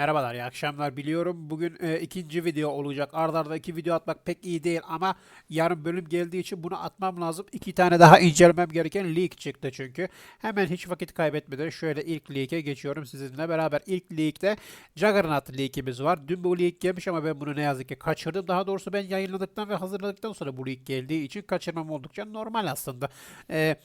Merhabalar, iyi akşamlar. Biliyorum bugün e, ikinci video olacak. Arda arda iki video atmak pek iyi değil ama yarın bölüm geldiği için bunu atmam lazım. İki tane daha incelemem gereken leak çıktı çünkü. Hemen hiç vakit kaybetmeden şöyle ilk leak'e geçiyorum sizinle beraber. İlk leak'te Juggernaut leak'imiz var. Dün bu leak gelmiş ama ben bunu ne yazık ki kaçırdım. Daha doğrusu ben yayınladıktan ve hazırladıktan sonra bu leak geldiği için kaçırmam oldukça normal aslında. Eee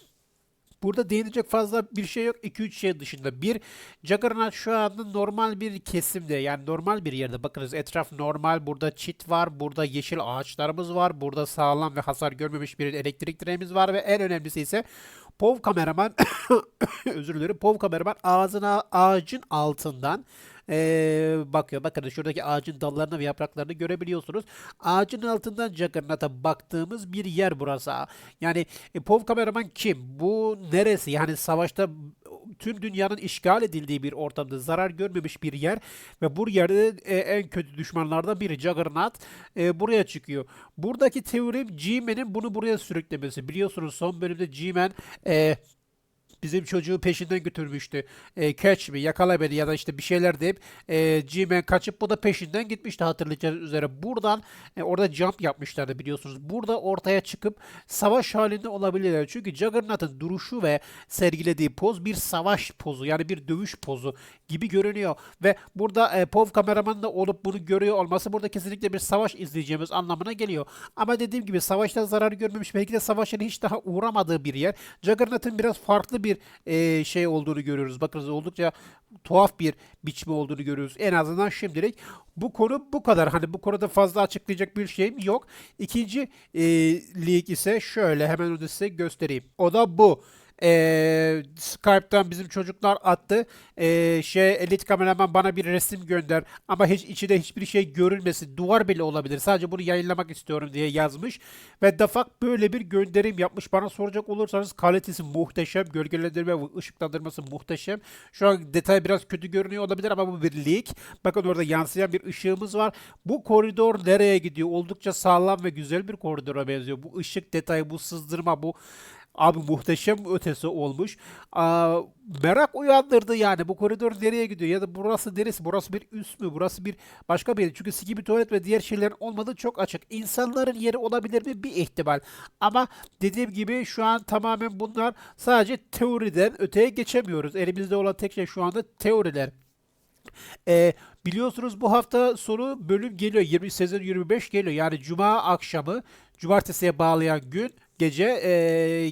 Burada değinecek fazla bir şey yok. 2-3 şey dışında. Bir, Juggernaut şu anda normal bir kesimde. Yani normal bir yerde. Bakınız etraf normal. Burada çit var. Burada yeşil ağaçlarımız var. Burada sağlam ve hasar görmemiş bir elektrik direğimiz var. Ve en önemlisi ise POV kameraman özür dilerim. POV kameraman ağzına ağacın altından ee, bakıyor. Bakın şuradaki ağacın dallarını ve yapraklarını görebiliyorsunuz. Ağacın altından Juggernaut'a baktığımız bir yer burası. Yani e, POV kameraman kim? Bu neresi? Yani savaşta tüm dünyanın işgal edildiği bir ortamda zarar görmemiş bir yer ve bu yerde e, en kötü düşmanlardan biri Juggernaut e, buraya çıkıyor. Buradaki teorim G-Man'in bunu buraya sürüklemesi. Biliyorsunuz son bölümde G-Man e, bizim çocuğu peşinden götürmüştü. E, catch me, yakala beni ya da işte bir şeyler deyip e, G-Man kaçıp bu da peşinden gitmişti hatırlayacağınız üzere. Buradan e, orada jump yapmışlardı biliyorsunuz. Burada ortaya çıkıp savaş halinde olabilirler. Çünkü Juggernaut'ın duruşu ve sergilediği poz bir savaş pozu yani bir dövüş pozu gibi görünüyor. Ve burada e, POV kameraman da olup bunu görüyor olması burada kesinlikle bir savaş izleyeceğimiz anlamına geliyor. Ama dediğim gibi savaşta zarar görmemiş belki de savaşın hiç daha uğramadığı bir yer. Juggernaut'ın biraz farklı bir e, şey olduğunu görüyoruz. Bakınız oldukça tuhaf bir biçimi olduğunu görüyoruz. En azından şimdilik bu konu bu kadar. Hani bu konuda fazla açıklayacak bir şeyim yok. İkinci e, lig ise şöyle hemen onu size göstereyim. O da bu. Ee, Skype'tan bizim çocuklar attı. Ee, şey elit kameraman bana bir resim gönder ama hiç içinde hiçbir şey görülmesin. Duvar bile olabilir. Sadece bunu yayınlamak istiyorum diye yazmış. Ve Dafak böyle bir gönderim yapmış. Bana soracak olursanız kalitesi muhteşem. Gölgelendirme ve ışıklandırması muhteşem. Şu an detay biraz kötü görünüyor olabilir ama bu bir leak. Bakın orada yansıyan bir ışığımız var. Bu koridor nereye gidiyor? Oldukça sağlam ve güzel bir koridora benziyor. Bu ışık detayı, bu sızdırma, bu Abi muhteşem ötesi olmuş. Aa, merak uyandırdı yani bu koridor nereye gidiyor ya da burası neresi? Burası bir üst mü? Burası bir başka bir yer. Çünkü siki bir tuvalet ve diğer şeylerin olmadığı çok açık. İnsanların yeri olabilir mi? Bir ihtimal. Ama dediğim gibi şu an tamamen bunlar sadece teoriden öteye geçemiyoruz. Elimizde olan tek şey şu anda teoriler. Ee, biliyorsunuz bu hafta sonu bölüm geliyor. 20 sezon 25 geliyor. Yani cuma akşamı cumartesiye bağlayan gün gece ee,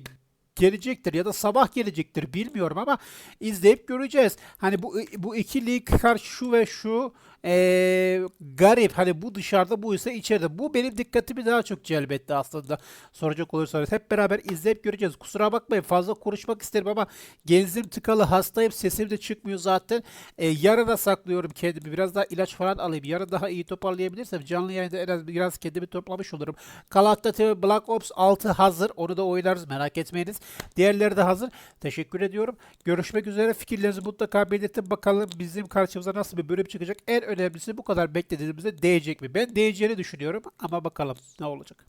gelecektir ya da sabah gelecektir bilmiyorum ama izleyip göreceğiz. Hani bu bu iki lig karşı şu ve şu ee, garip hani bu dışarıda bu ise içeride. Bu benim dikkatimi daha çok celbetti aslında. Soracak olursanız hep beraber izleyip göreceğiz. Kusura bakmayın fazla konuşmak isterim ama genzim tıkalı hastayım sesim de çıkmıyor zaten. Ee, yarına saklıyorum kendimi. Biraz daha ilaç falan alayım. Yarın daha iyi toparlayabilirsem canlı yayında en az biraz kendimi toplamış olurum. Call of Black Ops 6 hazır. Onu da oynarız merak etmeyiniz. Diğerleri de hazır. Teşekkür ediyorum. Görüşmek üzere. Fikirlerinizi mutlaka belirtin. Bakalım bizim karşımıza nasıl bir bölüm çıkacak. En önemlisi bu kadar beklediğimizde değecek mi? Ben değeceğini düşünüyorum ama bakalım ne olacak.